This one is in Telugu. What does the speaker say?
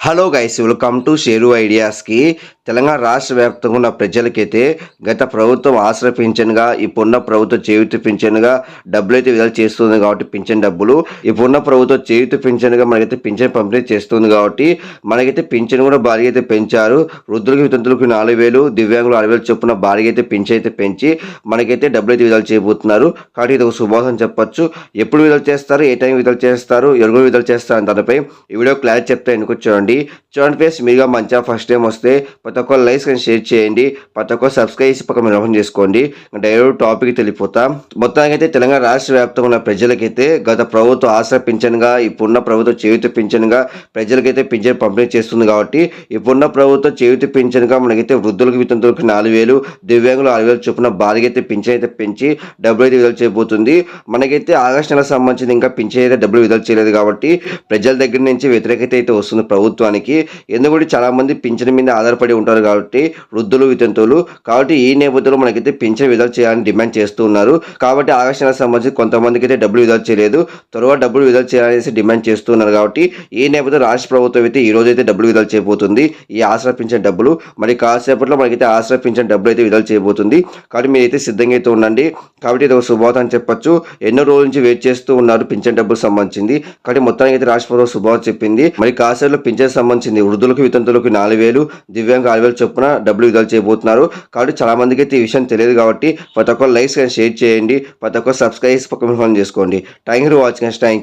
hello guys welcome to Sheru ఐడియాస్కి Telangana రాష్ట్ర వ్యాప్తంగా ఉన్న ప్రజలకైతే గత ప్రభుత్వం ఆశ్రయ పింఛన్గా ఇప్పుడున్న ప్రభుత్వ చేయుత పింఛన్గా డబ్బులు అయితే విడుదల చేస్తుంది కాబట్టి పింఛన్ డబ్బులు. ఇప్పుడున్న ప్రభుత్వం చేయుత పింఛన్గా మనకైతే పింఛన్ పంపిణీ చేస్తుంది కాబట్టి మనకైతే పింఛన్ కూడా భారీ అయితే పెంచారు. వృద్ధులకు వితంతులకు నాలుగు వేలు దివ్యాంగులు ఆరు వేలు చొప్పున భారీ అయితే పింఛన్ అయితే పెంచి మనకైతే డబ్బులు అయితే విడుదల చేయబోతున్నారు. కాబట్టి ఇది ఒక శుభోసం చెప్పొచ్చు. ఎప్పుడు విడుదల చేస్తారు? ఏ టైం విడుదల చేస్తారు? ఎవరు విడుదల చేస్తారు? అని దానిపై ఈ వీడియో క్లారిటీ చెప్తే ఎందుకు చూడండి చూడండి ఫేస్ మీరుగా మంచిగా ఫస్ట్ టైం వస్తే ప్రతి ఒక్క లైక్స్ కానీ షేర్ చేయండి. ప్రతి ఒక్క సబ్స్క్రైబ్ చేసి పక్కన మీరు ఓపెన్ చేసుకోండి డైరెక్ట్ టాపిక్ తెలిపోతాం మొత్తానికి అయితే తెలంగాణ రాష్ట్ర వ్యాప్తంగా ఉన్న ప్రజలకైతే గత ప్రభుత్వ ఆశ్రయ పింఛన్గా ఇప్పుడున్న ప్రభుత్వం చేయుత పింఛన్గా ప్రజలకైతే పింఛన్ పంపిణీ చేస్తుంది కాబట్టి ఇప్పుడున్న ప్రభుత్వం చేయుత పింఛన్గా మనకైతే వృద్ధులకు వితంతులకు నాలుగు వేలు దివ్యాంగులు ఆరు వేలు చొప్పున భారీగా అయితే పింఛన్ అయితే పెంచి డబ్బులు అయితే విడుదల చేయబోతుంది. మనకైతే ఆగస్టు నెలకు సంబంధించిన ఇంకా పింఛన్ అయితే డబ్బులు విడుదల చేయలేదు కాబట్టి ప్రజల దగ్గర నుంచి వ్యతిరేకత అయితే వస్తుంది ప్రభుత్వానికి. ఎందుకంటే చాలా మంది పింఛన్ మీద ఆధారపడి ఉంటారు కాబట్టి వృద్ధులు వితంతువులు. కాబట్టి ఈ నేపథ్యంలో మనకైతే పింఛన్ విడుదల చేయాలని డిమాండ్ చేస్తూ ఉన్నారు. కాబట్టి ఆగస్టు సంబంధించి కొంతమందికి అయితే డబ్బులు విడుదల చేయలేదు. త్వరగా డబ్బులు విడుదల చేయాలనేసి డిమాండ్ చేస్తున్నారు కాబట్టి ఈ నేపథ్యంలో రాష్ట్ర ప్రభుత్వం అయితే ఈ రోజు అయితే డబ్బులు విడుదల చేయబోతుంది. ఈ ఆసరా పింఛన్ డబ్బులు మరి కాసేపట్లో మనకైతే ఆసరా పింఛన్ డబ్బులు అయితే విడుదల చేయబోతుంది. కాబట్టి మీరైతే సిద్ధంగా అయితే ఉండండి. కాబట్టి ఇది ఒక శుభవార్త అని చెప్పొచ్చు. ఎన్నో రోజుల నుంచి వెయిట్ చేస్తూ ఉన్నారు పింఛన్ డబ్బులు సంబంధించింది. కాబట్టి మొత్తానికి అయితే రాష్ట్ర ప్రభుత్వం శుభవార్త చెప్పింది. మరి కాసేపట్లో పింఛన్ సంబంధించింది వృద్ధులకు వితంతులకు నాలుగు వేలు దివ్యాంగ ఆరు చొప్పున డబ్బులు విడుదల చేయబోతున్నారు. కాబట్టి చాలా మందికి అయితే ఈ విషయం తెలియదు కాబట్టి ప్రతి ఒక్క లైక్స్ షేర్ చేయండి. ప్రతి ఒక్క సబ్స్క్రైబ్ పక్కన ఫోన్ చేసుకోండి. Thank you watching thank you